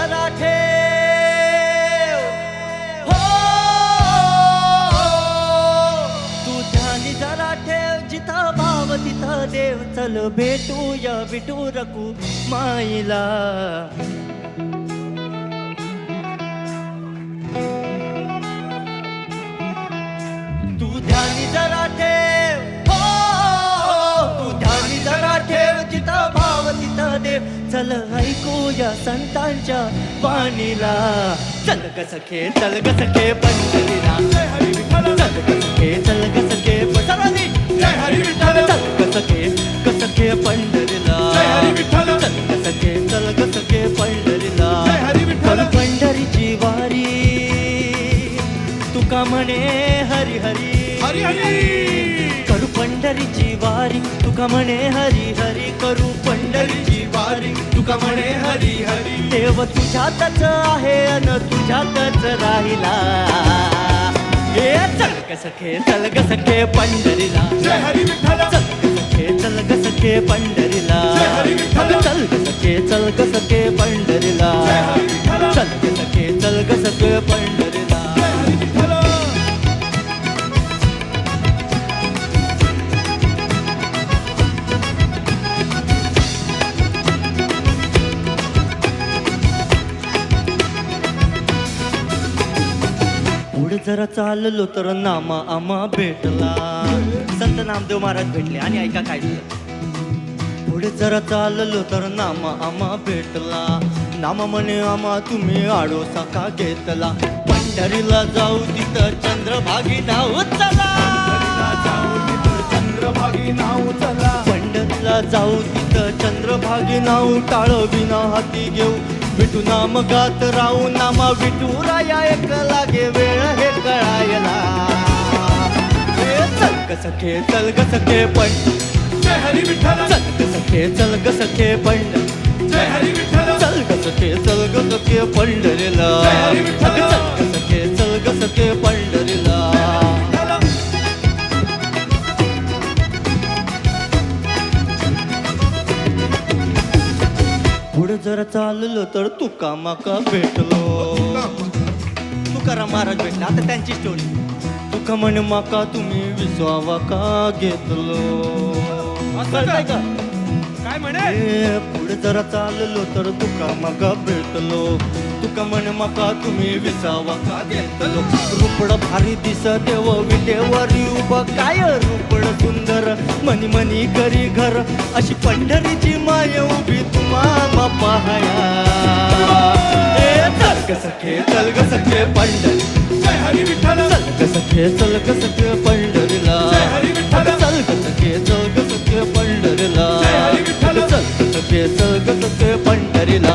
सदा ठेव हो। तू ध्यानी जरा ठेव जिथं भाव तिथं देव। चल भेटूया विटू रकू माईला। तू ध्यानी जरा चल ऐकूया संतांच्या वाणीला. चल ग सखे चल ग सखे पंढरीला. चल ग सखे चल ग सखे सर्वांनी जय हरी विठ्ठल. चल ग सखे ग सखे पंढरीला. जय हरी विठ्ठल. चल ग सखे चल ग सखे पंढरीला. जय हरी विठ्ठल. चल पंढरीची वारी? तुका म्हणे हरी हरी. हरी हरी. करू पंढरीची वारी? तुका म्हणे हरी हरी करू पंढरीची वारी. तुका म्हणे हरी हरी. देव तुझ्यातच आहे अन तुझ्यातच राहिला. हे चल सखे चल सखे पंढरीला. जय हरी विठ्ठल. चल सखे चल सखे पंढरीला. जय हरी विठ्ठल. चल सखे चल सखे पुढे जरा चाललो तर नामा आमा भेटला. संत नामदेव महाराज भेटले. आणि ऐका काय पुढे जरा चाललो तर नामा आमा भेटला. नामा म्हणे आमा तुम्ही आडोसा का घेतला. पंढरीला जाऊ तिथं चंद्रभागी नाव चला. चंद्रभागी नाव चला पंढरीला जाऊ तिथं चंद्रभागी नाव टाळ विना हाती घेऊ. विटू नाम गात राहू नामा विटू सखे चल ग सखे पण. जय हरी विठ्ठल. चल ग सखे चल ग सखे पंड जय हरी विठ्ठल. चल ग सखे चल ग सखे पंढरीला. चल ग सखे चल ग सखे पंढरीला. पुढे जरा चाललो तर तुका माका भेटलो. तुकाराम महाराज भेटले. आता त्यांची स्टोरी तुका म्हणे माका तुम्ही विसवावा का घेतलो? कळतंय का? काय म्हणे? ए, पुढे जरा चाललो तर तुका माका भेटलो. तुका म्हणे माका तुम्ही विसावा का घेतलो? रुपड भारी दिस देव विटेवरी उभं. काय रुपड सुंदर मनी मनी करी घर. अशी पंढरीची माय उभी तुम्हा बापा हया. ए, चल ग सखे चल ग सखे पंढरी. जय हरी विठ्ठल. चल सखे चल ग सखे पंढरीला. चल ग सखे चल ग सखे पंढरीला. चल ग सखे चल ग सखे पंढरीला